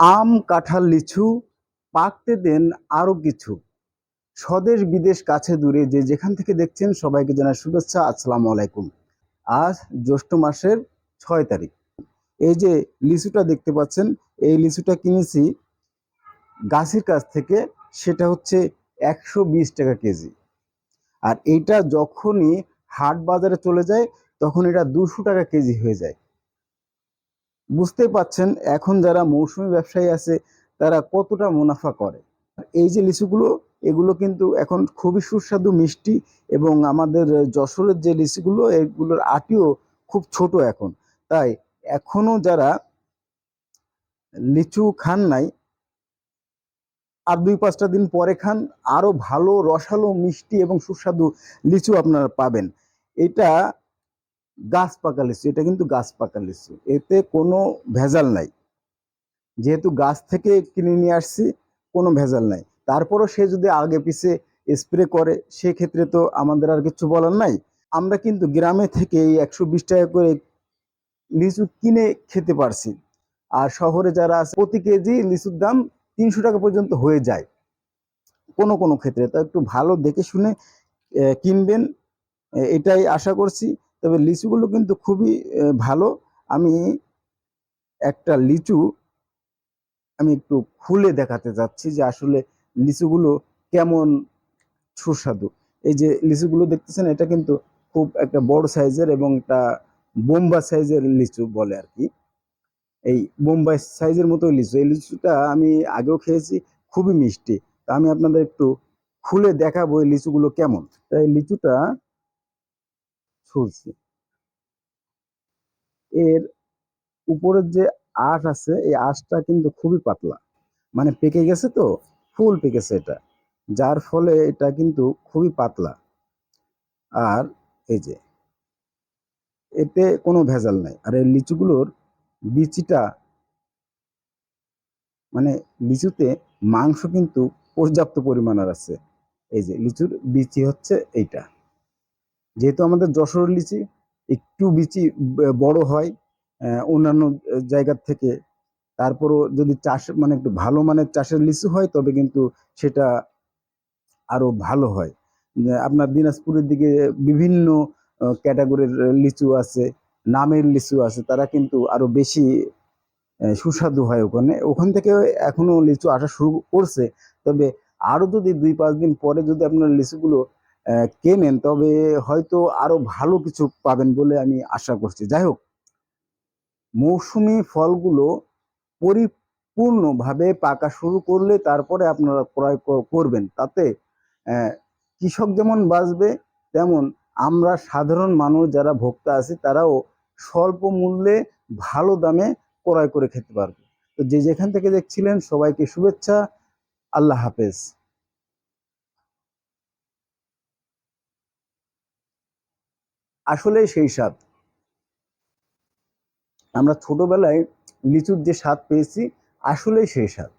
আম, কাঁঠাল, লিচু, পাকতে দেন আরও কিছু। স্বদেশ, বিদেশ, কাছে দূরে যে যেখান থেকে দেখছেন সবাইকে জানাই শুভেচ্ছা, আসসালামু আলাইকুম। আজ জ্যৈষ্ঠ মাসের ছয় তারিখ। এই যে লিচুটা দেখতে পাচ্ছেন, এই লিচুটা কিনেছি গাছের কাছ থেকে, সেটা হচ্ছে একশো বিশ টাকা কেজি। আর এইটা যখনই হাট বাজারে চলে যায়, তখন এটা দুশো টাকা কেজি হয়ে যায়। বুঝতেই পাচ্ছেন এখন যারা মৌসুমি ব্যবসায়ী আছে, তারা কতটা মুনাফা করে। এই যে লিচুগুলো, এগুলো কিন্তু এখন খুবই সুস্বাদু, মিষ্টি এবং আমাদের যশোরের যে লিচুগুলো, এগুলোর আটিও খুব ছোট এখন। তাই এখনও যারা লিচু খান নাই, আর দুই পাঁচটা দিন পরে খান, আরও ভালো রসালো, মিষ্টি এবং সুস্বাদু লিচু আপনারা পাবেন। এটা গাছ পাকা লিচু, এটা কিন্তু গাছ পাকা লিচু। এতে কোনো ভেজাল নাই। যেহেতু গাছ থেকে কিনে নিয়ে আসছি, কোনো ভেজাল নাই। তারপরও সে যদি আগে পিছে স্প্রে করে, সেক্ষেত্রে তো আমাদের আর কিছু বলার নাই। আমরা কিন্তু গ্রামে থেকে এই একশো বিশ টাকা করে লিচু কিনে খেতে পারছি। আর শহরে যারা আছে, প্রতি কেজি লিচুর দাম তিনশো টাকা পর্যন্ত হয়ে যায়। কোনো কোনো ক্ষেত্রে। তা একটু ভালো দেখে শুনে কিনবেন। এটাই আশা করছি। তবে লিচুগুলো কিন্তু খুবই ভালো। আমি একটা লিচু আমি একটু খুলে দেখাতে যাচ্ছি যে আসলে লিচুগুলো কেমন সুস্বাদু। এই যে লিচুগুলো দেখতেছেন, এটা কিন্তু খুব একটা বড় সাইজের এবং একটা বোম্বা সাইজের লিচু বলে আর কি। এই বোম্বাই সাইজের মতো লিচু। এই লিচুটা আমি আগেও খেয়েছি, খুবই মিষ্টি। তা আমি আপনাদের একটু খুলে দেখাবো এই লিচুগুলো কেমন। তাই লিচুটা ছুলছি এর উপরের যে আঁশ আছে, এই আঁশটা কিন্তু খুবই পাতলা। মানে পেকে গেছে তো, ফুল পেকেছে এটা। যার ফলে এটা কিন্তু খুবই পাতলা। আর এই যে, এতে কোনো ভেজাল নাই। আর এই লিচুগুলোর বিচিটা মানে লিচুতে মাংস কিন্তু পর্যাপ্ত পরিমাণের আছে। এই যে, লিচুর বিচি হচ্ছে এইটা। যেহেতু আমাদের যশোর লিচি একটু বিচি বড় হয় অন্যান্য জায়গার থেকে, তারপরও যদি চাষ মানে একটু ভালো মানের চাষের লিচু হয়, তবে কিন্তু সেটা আরও ভালো হয়। আপনার দিনাজপুরের দিকে বিভিন্ন ক্যাটাগরির লিচু আছে, নামের লিচু আছে, তারা কিন্তু আরও বেশি সুস্বাদু হয় ওখানে। ওখান থেকে এখনও লিচু আসা শুরু করছে, তবে আরও যদি দুই, পাঁচ দিন পরে যদি আপনার লিচুগুলো কেনেন, তবে হয়তো আরও ভালো কিছু পাবেন বলে আমি আশা করছি। যাই হোক, মৌসুমি ফলগুলো পরিপূর্ণভাবে পাকা শুরু করলে তারপরে আপনারা ক্রয় করবেন। তাতে কৃষক যেমন বাঁচবে, তেমন আমরা সাধারণ মানুষ যারা ভোক্তা আছি, তারাও স্বল্প মূল্যে ভালো দামে ক্রয় করে খেতে পারবে। তো যে যেখান থেকে দেখছিলেন, সবাইকে শুভেচ্ছা, আল্লাহ হাফেজ। আসলে সেই স্বাদ। আমরা ছোটবেলায় লিচুর যে স্বাদ পেয়েছি আসলেই সেই স্বাদ।